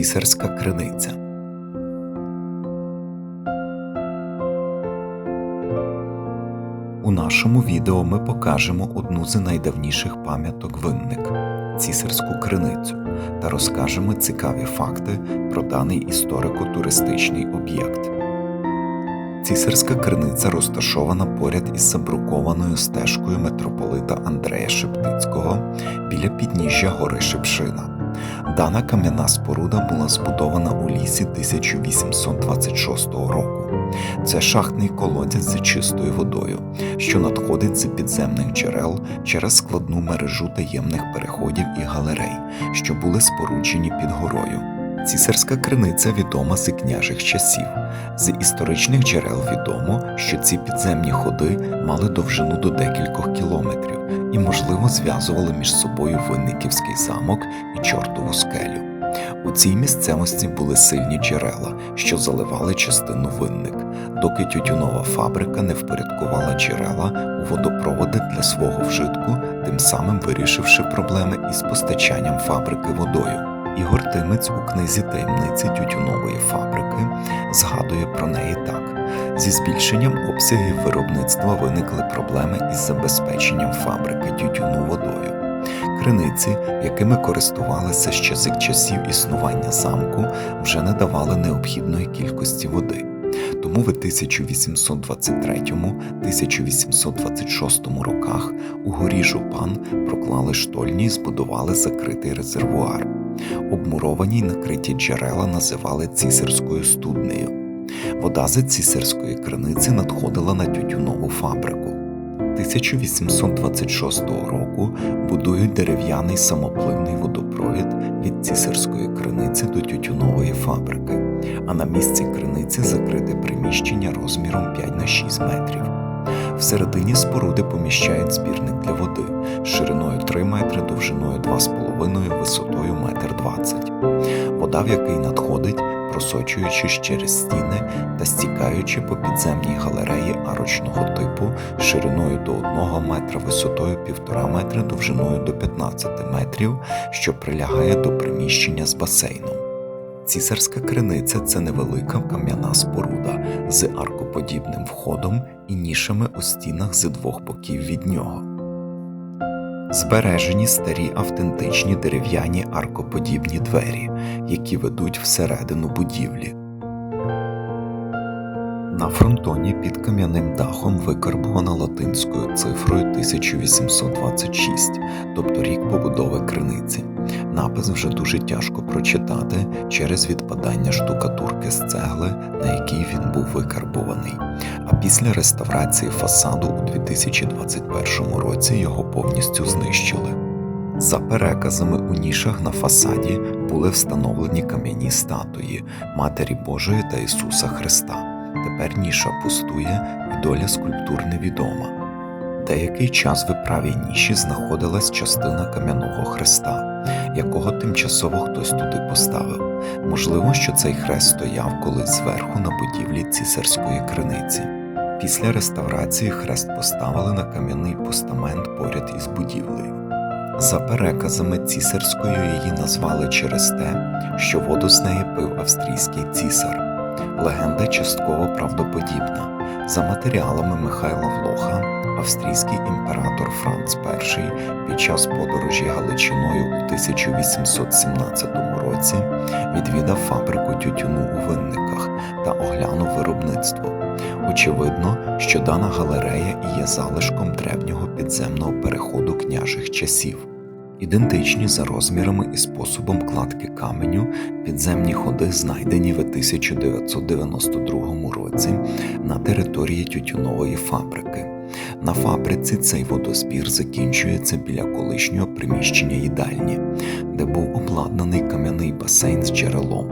Цісарська криниця. У нашому відео ми покажемо одну з найдавніших пам'яток винник цісарську криницю та розкажемо цікаві факти про даний історико-туристичний об'єкт. Цісарська криниця розташована поряд із забрукованою стежкою митрополита Андрея Шептицького біля підніжжя гори Шепшина. Дана кам'яна споруда була збудована у лісі 1826 року. Це шахтний колодязь з чистою водою, що надходить з підземних джерел через складну мережу таємних переходів і галерей, що були споруджені під горою. Цісарська криниця відома з княжих часів. З історичних джерел відомо, що ці підземні ходи мали довжину до декількох кілометрів і, можливо, зв'язували між собою Винниківський замок Чортову скелю. У цій місцевості були сильні джерела, що заливали частину винник, доки тютюнова фабрика не впорядкувала джерела у водопроводи для свого вжитку, тим самим вирішивши проблеми із постачанням фабрики водою. Ігор Тимець у книзі таємниці тютюнової фабрики згадує про неї так: зі збільшенням обсягів виробництва виникли проблеми із забезпеченням фабрики тютюну водою. Криниці, якими користувалися ще з часів існування замку, вже не давали необхідної кількості води. Тому в 1823-1826 роках у горі Жупан проклали штольні і збудували закритий резервуар. Обмуровані й накриті джерела називали цісарською студнею. Вода з цісарської криниці надходила на тютюнову фабрику. 1826 року будують дерев'яний самопливний водопровід від цісарської криниці до тютюнової фабрики, а на місці криниці закрите приміщення розміром 5 на 6 метрів. Всередині споруди поміщають збірник для води шириною 3 метри, довжиною 2,5, висотою 1,20 м. Вода, в який надходить, просочуючись через стіни та стікаючи по підземній галереї арочного типу шириною до 1 метра, висотою 1,5 метра, довжиною до 15 метрів, що прилягає до приміщення з басейном. Цісарська криниця це невелика кам'яна споруда з аркоподібним входом і нішами у стінах з двох боків від нього. Збережені старі автентичні дерев'яні аркоподібні двері, які ведуть всередину будівлі. На фронтоні під кам'яним дахом викарбована латинською цифрою 1826, тобто рік побудови криниці. Напис вже дуже тяжко прочитати через відпадання штукатурки з цегли, на якій він був викарбований. А після реставрації фасаду у 2021 році його повністю знищили. За переказами у нішах на фасаді були встановлені кам'яні статуї Матері Божої та Ісуса Христа. Тепер ніша пустує і доля скульптур невідома. Деякий час в правій ніші знаходилась частина кам'яного хреста, якого тимчасово хтось туди поставив. Можливо, що цей хрест стояв колись зверху на будівлі цісарської криниці. Після реставрації хрест поставили на кам'яний постамент поряд із будівлею. За переказами цісарською її назвали через те, що воду з неї пив австрійський цісар. Легенда частково правдоподібна. За матеріалами Михайла Влоха, австрійський імператор Франц І під час подорожі Галичиною у 1817 році відвідав фабрику тютюну у винниках та оглянув виробництво. Очевидно, що дана галерея є залишком древнього підземного переходу княжих часів. Ідентичні за розмірами і способом кладки каменю підземні ходи знайдені в 1992 році на території тютюнової фабрики. На фабриці цей водозбір закінчується біля колишнього приміщення їдальні, де був обладнаний кам'яний басейн з джерелом.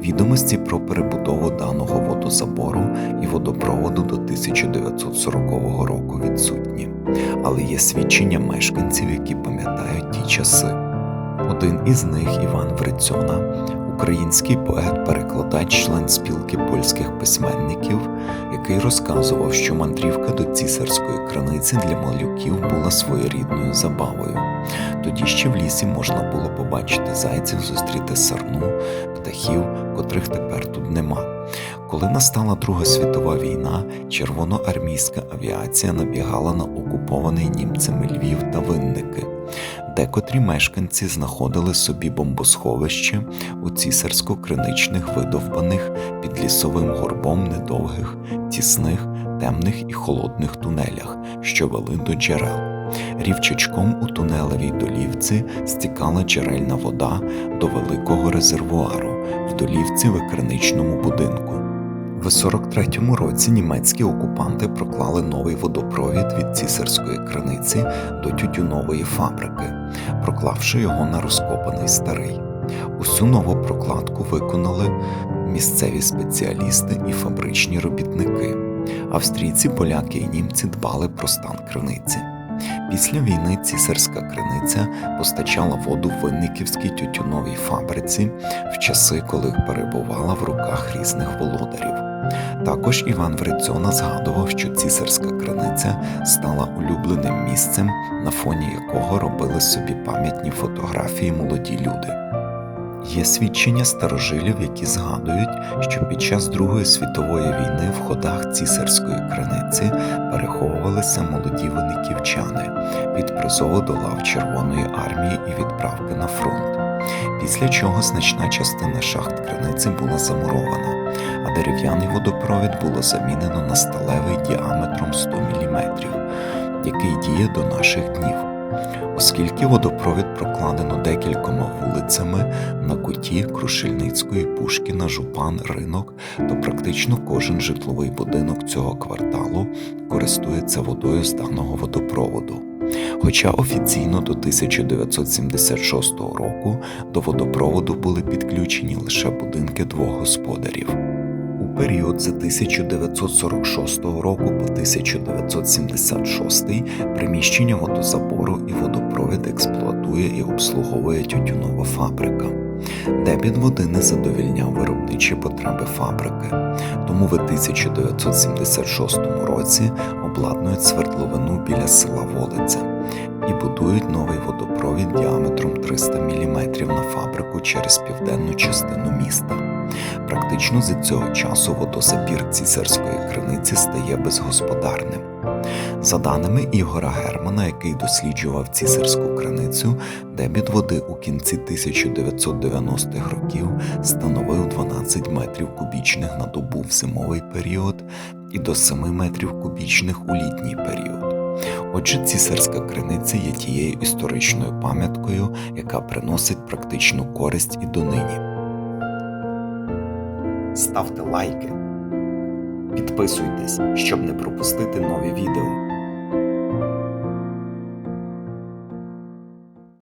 Відомості про перебудову даного водозабору і водопроводу до 1940 року відсутні, але є свідчення мешканців, які пам'ятають ті часи. Один із них, Іван Врицьона, у український поет, перекладач, член спілки польських письменників, який розказував, що мандрівка до цісарської краниці для малюків була своєрідною забавою. Тоді ще в лісі можна було побачити зайців, зустріти сарну, птахів, котрих тепер тут нема. Коли настала Друга світова війна, червоноармійська авіація набігала на окупований німцями Львів та Винники. Декотрі мешканці знаходили собі бомбосховище у цісарсько-криничних видовбаних під лісовим горбом недовгих, тісних, темних і холодних тунелях, що вели до джерел. Рівчачком у тунелевій долівці стікала джерельна вода до великого резервуару в долівці в криничному будинку. В 43-му році німецькі окупанти проклали новий водопровід від цісарської криниці до тютюнової фабрики, проклавши його на розкопаний старий. Усю нову прокладку виконали місцеві спеціалісти і фабричні робітники. Австрійці, поляки і німці дбали про стан криниці. Після війни цісарська криниця постачала воду Винниківській тютюновій фабриці в часи, коли перебувала в руках різних володарів. Також Іван Врицьона згадував, що цісарська криниця стала улюбленим місцем, на фоні якого робили собі пам'ятні фотографії молоді люди. Є свідчення старожилів, які згадують, що під час Другої світової війни в ходах цісарської криниці переховувалися молоді виниківчани від призову до лав Червоної армії і відправки на фронт. Після чого значна частина шахт криниці була замурована, дерев'яний водопровід було замінено на сталевий діаметром 100 мм, який діє до наших днів. Оскільки водопровід прокладено декількома вулицями на куті Крушельницької, Пушкіна, Жупан, Ринок, то практично кожен житловий будинок цього кварталу користується водою з даного водопроводу. Хоча офіційно до 1976 року до водопроводу були підключені лише будинки двох господарів. Період з 1946 року по 1976 приміщення водозабору і водопровід експлуатує і обслуговує тютюнова фабрика. Дебіт води не задовільняв виробничі потреби фабрики, тому в 1976 році обладнують свердловину біля села Волиця і будують новий водопровід діаметром 300 мм на фабрику через південну частину міста. Практично з цього часу водозабір цісарської криниці стає безгосподарним. За даними Ігора Германа, який досліджував цісарську криницю, дебіт води у кінці 1990-х років становив 12 метрів кубічних на добу в зимовий період і до 7 метрів кубічних у літній період. Отже, цісарська криниця є тією історичною пам'яткою, яка приносить практичну користь і донині. Ставте лайки, підписуйтесь, щоб не пропустити нові відео.